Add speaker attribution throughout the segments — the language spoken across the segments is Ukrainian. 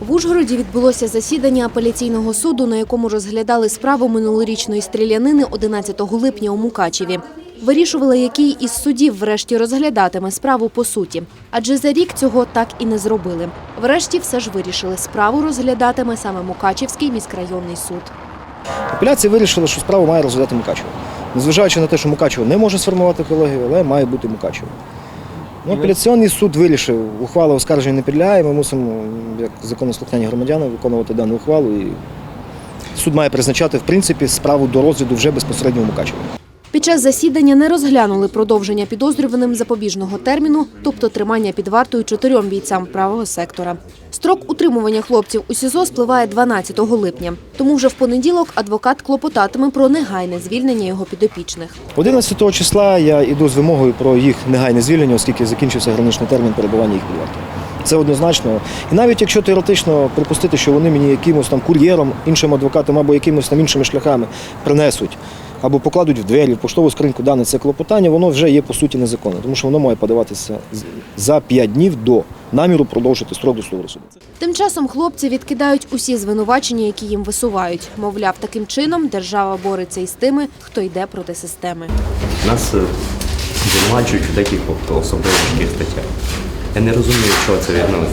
Speaker 1: В Ужгороді відбулося засідання апеляційного суду, на якому розглядали справу минулорічної стрілянини 11 липня у Мукачеві. Вирішували, який із судів врешті розглядатиме справу по суті. Адже за рік цього так і не зробили. Врешті все ж вирішили, справу розглядатиме саме Мукачевський міськрайонний суд.
Speaker 2: Апеляція вирішила, що справу має розглядати Мукачево. Незважаючи на те, що Мукачево не може сформувати колегію, але має бути Мукачево. Ну, апеляційний суд вирішив, ухвала оскарження не підлягає, ми мусимо, як законослухняні громадяни, виконувати дану ухвалу. І суд має призначати, в принципі, справу до розгляду вже безпосередньо в Мукачеві.
Speaker 1: Під час засідання не розглянули продовження підозрюваним запобіжного терміну, тобто тримання під вартою чотирьом бійцям правого сектора. Строк утримування хлопців у СІЗО спливає 12 липня. Тому вже в понеділок адвокат клопотатиме про негайне звільнення його підопічних.
Speaker 2: 11 числа я йду з вимогою про їх негайне звільнення, оскільки закінчився граничний термін перебування їх під. Це однозначно. І навіть якщо теоретично припустити, що вони мені якимось там кур'єром, іншим адвокатом або якимось там іншими шляхами принесуть або покладуть в двері, в поштову скриньку дане це клопотання, воно вже є по суті незаконне, тому що воно має подаватися за 5 днів до наміру продовжити строк до суду.
Speaker 1: Тим часом хлопці відкидають усі звинувачення, які їм висувають. Мовляв, таким чином держава бореться із тими, хто йде проти системи.
Speaker 3: Нас е, звинувачують у деяких особливо важких статтях. Я не розумію, що це ну,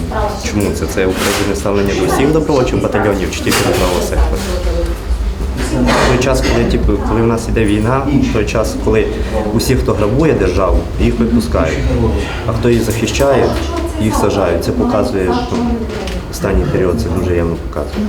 Speaker 3: чому це? Це управлінне ставлення до всіх добровольчих батальйонів чи тільки до правого сектору. Той час, коли, типу, коли в нас іде війна, той час, коли усі, хто грабує державу, їх випускають. А хто їх захищає, їх сажають. Це показує останній період, це дуже явно показує.